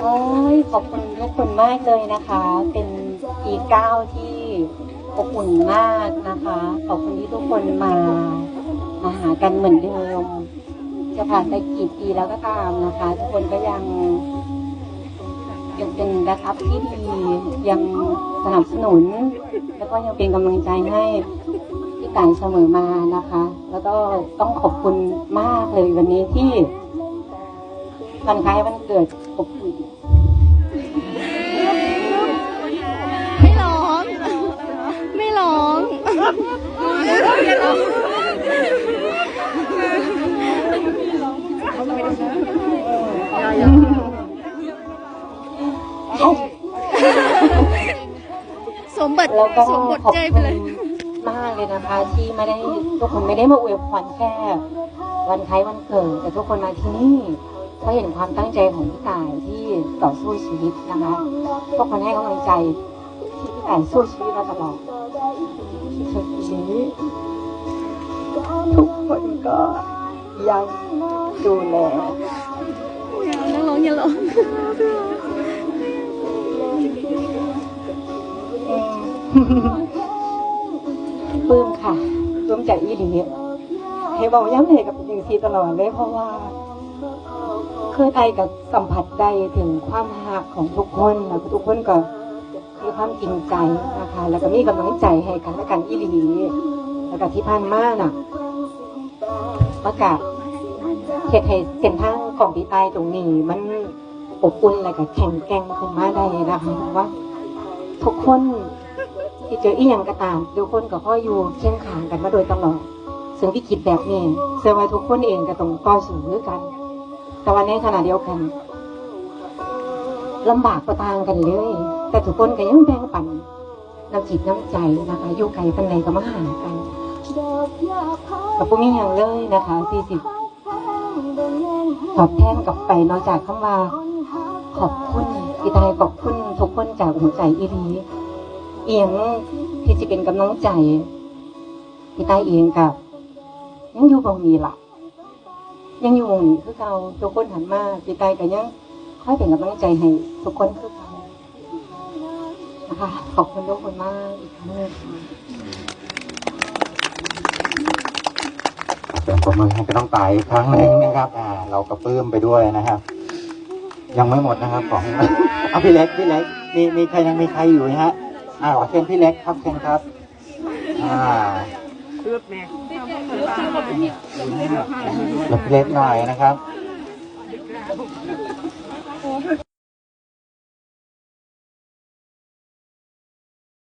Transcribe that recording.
โอ้ยขอบคุณทุกคนมากเลยนะคะ เป็นปีเก้าที่อบอุ่นมากนะคะ ขอบคุณที่ทุกคนมามาหากันเหมือนเดิม จะผ่านไปกี่ปีแล้วก็ตามนะคะ ทุกคนก็ยังยังเป็นแบ็คอัพที่ดียังสนับสนุน แล้วก็ยังเป็นกำลังใจให้พี่ไก่เสมอมานะคะ แล้วก็ต้องขอบคุณมากเลยวันนี้ที่ วันคล้ายวันเกิดอบอุ่นไม่ร้อง ไม่ร้องสมบัติแล้วก็สมบทขอบใจไปคุณเลย มากเลยนะคะ ที่ไม่ได้ทุกคนไม่ได้มาอวยพรแค่ วันคล้ายวันเกิดแต่ทุกคนมาที่นี่ ก็เห็นความตั้งใจของพี่ต่ายที่ต่อสู้ชีวิตนะคะทุกคนให้กำลังใจที่พี่ต่ายสู้ชีวิตมาตลอดสุดนี้ทุกคนก็ยังดูแลอย่าร้องอย่าร้องปลื้มค่ะปลื้มใจอีหลีให้บอกย้ำเลยกับยิงซีตลอดเลยเพราะว่าเคยไอกับสัมผัสได้ถึงความหักของทุกคนแล้วทุกคนก็มีความจริงใจนะคะ แล้วก็มีกำลังใจให้กันและกันอีหลีแล้วก็ที่ผ่านมาน่ะประกาศเหตุให้เส้นทางของพี่ใต้ตรงนี้ มันอบอุ่นและก็แข็งแกร่งขึ้นมาได้นะคะว่า ทุกคนที่เจออีหยังก็ตามทุกคนก็ค่อยอยู่เคียงข้างกันมาโดยตลอดซึ่งวิกฤตแบบนี้เชื่อว่าทุกคนเองก็ต้องต่อสู้ด้วยกัน แต่ว่าในขณะเดียวกันลำบากก็ต่างกันเลย แต่ทุกคนก็ยังแบ่งปันน้ำจิตน้ำใจนะคะอยู่ไกลกันไหนก็มาหากันกับพวกนี้อย่างเลยนะคะที่สิตอบแทนกลับไปนอกจากคำว่า ขอบคุณพี่ตายขอบคุณทุกคนจากหัวใจอีรีเอียงที่จะเป็นกำลังใจพี่ตายเองกับยังอยู่ตรงนี้ล่ะ ยังอยู่นี่คือเราทุกคนหันมาพี่ตายก็ยังค่อยเป็นกำลังใจให้ทุกคนคือเรานะคะขอบคุณทุกคนมากอีกครั้งหนึงค่ะเสียงปรบมือให้กับน้องตายอีกครั้งหนึ่งนะครับอ่าเราก็ปลื้มไปด้วยนะครับ ยังไม่หมดนะครับของ เอาพี่เล็กพี่เล็กมีมีใครยังมีใครอยู่ไหมฮะอ่าขอเชิญพี่เล็กครับเชิญครับ อ่า แล้วพี่เล็กหน่อยนะครับ